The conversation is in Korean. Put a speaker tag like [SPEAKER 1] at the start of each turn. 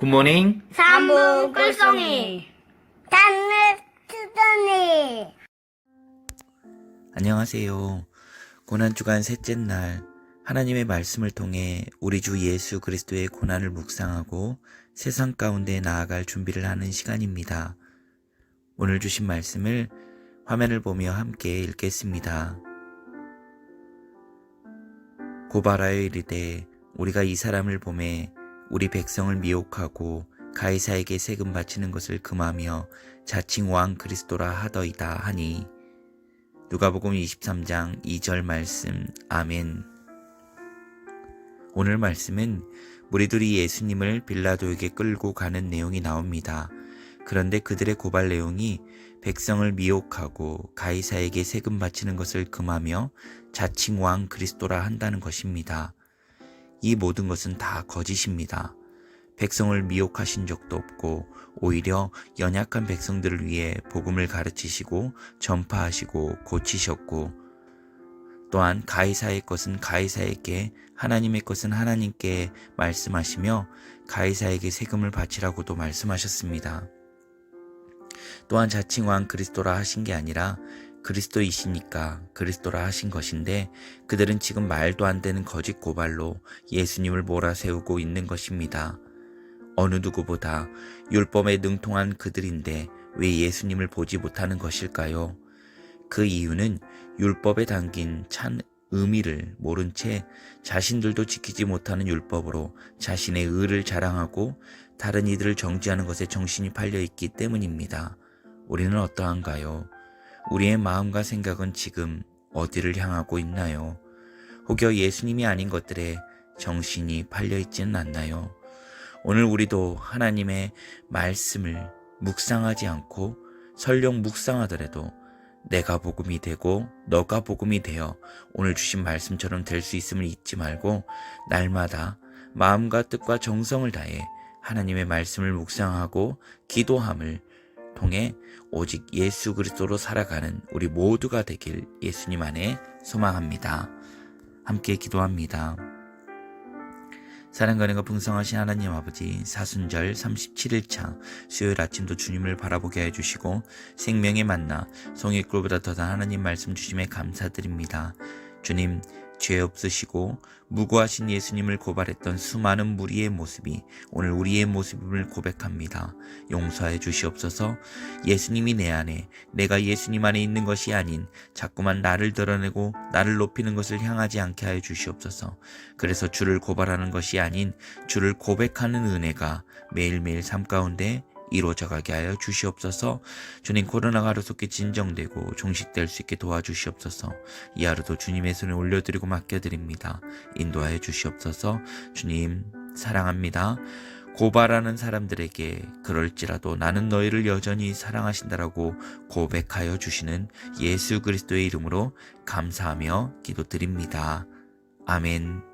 [SPEAKER 1] 굿모닝.
[SPEAKER 2] 삼부 꿀송이 단을 쓰더니
[SPEAKER 1] 안녕하세요. 고난주간 셋째 날 하나님의 말씀을 통해 우리 주 예수 그리스도의 고난을 묵상하고 세상 가운데 나아갈 준비를 하는 시간입니다. 오늘 주신 말씀을 화면을 보며 함께 읽겠습니다. 고발하여 이르되 우리가 이 사람을 보매 우리 백성을 미혹하고 가이사에게 세금 바치는 것을 금하며 자칭 왕 그리스도라 하더이다 하니 누가복음 23장 2절 말씀 아멘. 오늘 말씀은 무리들이 예수님을 빌라도에게 끌고 가는 내용이 나옵니다. 그런데 그들의 고발 내용이 백성을 미혹하고 가이사에게 세금 바치는 것을 금하며 자칭 왕 그리스도라 한다는 것입니다. 이 모든 것은 다 거짓입니다. 백성을 미혹하신 적도 없고 오히려 연약한 백성들을 위해 복음을 가르치시고 전파하시고 고치셨고 또한 가이사의 것은 가이사에게 하나님의 것은 하나님께 말씀하시며 가이사에게 세금을 바치라고도 말씀하셨습니다. 또한 자칭 왕 그리스도라 하신 게 아니라 그리스도이시니까 그리스도라 하신 것인데 그들은 지금 말도 안 되는 거짓 고발로 예수님을 몰아세우고 있는 것입니다. 어느 누구보다 율법에 능통한 그들인데 왜 예수님을 보지 못하는 것일까요? 그 이유는 율법에 담긴 찬 의미를 모른 채 자신들도 지키지 못하는 율법으로 자신의 의를 자랑하고 다른 이들을 정지하는 것에 정신이 팔려 있기 때문입니다. 우리는 어떠한가요? 우리의 마음과 생각은 지금 어디를 향하고 있나요? 혹여 예수님이 아닌 것들에 정신이 팔려 있지는 않나요? 오늘 우리도 하나님의 말씀을 묵상하지 않고 설령 묵상하더라도 내가 복음이 되고 너가 복음이 되어 오늘 주신 말씀처럼 될 수 있음을 잊지 말고 날마다 마음과 뜻과 정성을 다해 하나님의 말씀을 묵상하고 기도함을 통해 오직 예수 그리스도로 살아가는 우리 모두가 되길 예수님 안에 소망합니다. 함께 기도합니다. 사랑과 은혜가 풍성하신 하나님 아버지 사순절 37일차 수요일 아침도 주님을 바라보게 해주시고 생명의 만나 성의꿀보다 더한 하나님 말씀 주심에 감사드립니다. 주님 죄 없으시고 무고하신 예수님을 고발했던 수많은 무리의 모습이 오늘 우리의 모습임을 고백합니다. 용서해 주시옵소서 예수님이 내 안에 내가 예수님 안에 있는 것이 아닌 자꾸만 나를 드러내고 나를 높이는 것을 향하지 않게 하여 주시옵소서 그래서 주를 고발하는 것이 아닌 주를 고백하는 은혜가 매일매일 삶 가운데 이루어져 가게 하여 주시옵소서. 주님 코로나가 하루속히 진정되고 종식될 수 있게 도와주시옵소서. 이 하루도 주님의 손에 올려드리고 맡겨드립니다. 인도하여 주시옵소서. 주님 사랑합니다. 고발하는 사람들에게 그럴지라도 나는 너희를 여전히 사랑하신다라고 고백하여 주시는 예수 그리스도의 이름으로 감사하며 기도드립니다. 아멘.